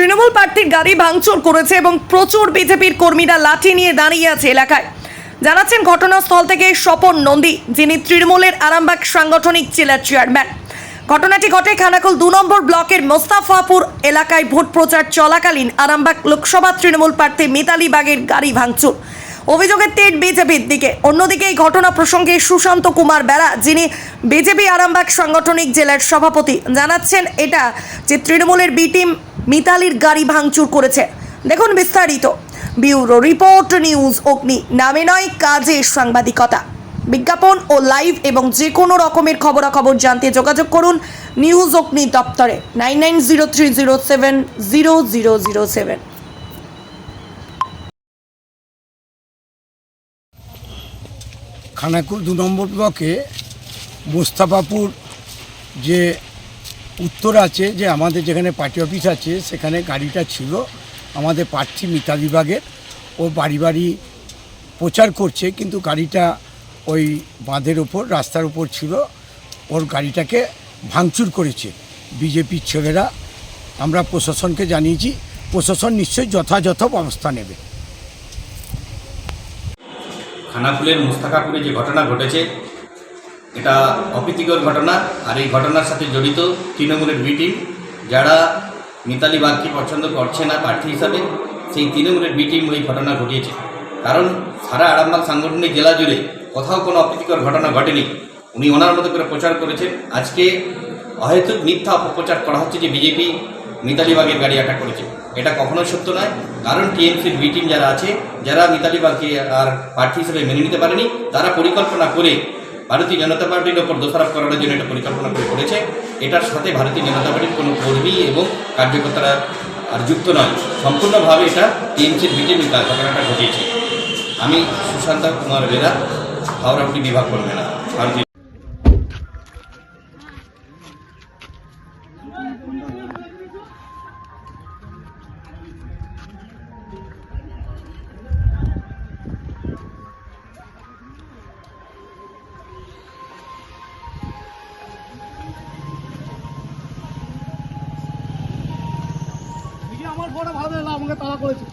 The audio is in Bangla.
তৃণমূল প্রার্থীর গাড়ি ভাঙচুর করেছে এবং প্রচুর বিজেপির কর্মীরা লাঠি নিয়ে দাঁড়িয়ে আছে এলাকায়। জানাচ্ছেন ঘটনাস্থল থেকে স্বপন নন্দী, যিনি তৃণমূলের আরামবাগ সাংগঠনিক জেলার চেয়ারম্যান। ঘটনাটি ঘটে খানাকুল দু নম্বর ব্লকের মোস্তাফাপুর এলাকায় ভোট প্রচার চলাকালীন আরামবাগ লোকসভা তৃণমূল প্রার্থী মিতালি বাগের গাড়ি ভাঙচুর। অভিযোগের তেট বিজেপির দিকে। অন্যদিকে এই ঘটনা প্রসঙ্গে সুশান্ত কুমার বেড়া, যিনি বিজেপি আরামবাগ সাংগঠনিক জেলার সভাপতি, জানাচ্ছেন এটা যে তৃণমূলের বি টিম মিতালির গাড়ি ভাঙচুর করেছে। দেখুন বিস্তারিত। ব্যুরো রিপোর্ট, নিউজ অগ্নি। নামে নয়, কাজে সাংবাদিকতা। বিজ্ঞাপন ও লাইভ এবং যে কোনো রকমের খবরাখবর জানতে যোগাযোগ করুন নিউজ অগ্নি দপ্তরে। Nine nine zero three zero seven zero zero zero seven. Khanakul দু নম্বর ব্লকে মোস্তাফাপুর যে উত্তর আছে যে আমাদের যেখানে পার্টি অফিস আছে, সেখানে গাড়িটা ছিল আমাদের প্রার্থী মিতা বিভাগের। ও বাড়ি বাড়ি প্রচার করছে, কিন্তু গাড়িটা ওই বাঁধের ওপর, রাস্তার উপর ছিল। ওর গাড়িটাকে ভাঙচুর করেছে বিজেপির ছেলেরা। আমরা প্রশাসনকে জানিয়েছি, প্রশাসন নিশ্চয়ই যথাযথ ব্যবস্থা নেবে। খানাকুলের মুস্তাকাপুরে যে ঘটনা ঘটেছে এটা অপ্রীতিকর ঘটনা, আর এই ঘটনার সাথে জড়িত তৃণমূলের বি টিম যারা মিতালি বাগকে পছন্দ করছে না প্রার্থী হিসাবে, সেই তৃণমূলের বি টিম ওই ঘটনা ঘটিয়েছে। কারণ সারা আরামবাগ সাংগঠনিক জেলা জুড়ে কোথাও কোনো অপ্রীতিকর ঘটনা ঘটেনি। উনি ওনার মতো করে প্রচার করেছেন। আজকে অহেতুক মিথ্যা অপপ্রচার করা হচ্ছে যে বিজেপি মিতালি বাগের গাড়ি অ্যাটাক করেছে। এটা কখনোই সত্য নয়। কারণ টিএমসির বি টিম যারা আছে, যারা মিতালি বাগকে আর প্রার্থী হিসেবে মেনে নিতে পারেনি, তারা পরিকল্পনা করে ভারতীয় জনতা পার্টির ওপর দোষারোপ করার জন্য এটা পরিকল্পনা করে করেছে। এটার সাথে ভারতীয় জনতা পার্টির কোনো কর্মী এবং কার্যকর্তারা আর যুক্ত নয়। সম্পূর্ণভাবে এটা টিএমসির বিজেপি ঘটনাটা ঘটিয়েছে। আমি সুশান্ত কুমার বেরা, হাওড়া বিভাগ করবে না। ভারতীয় আমার বড় ভালো না আমাকে তাড়া করেছে।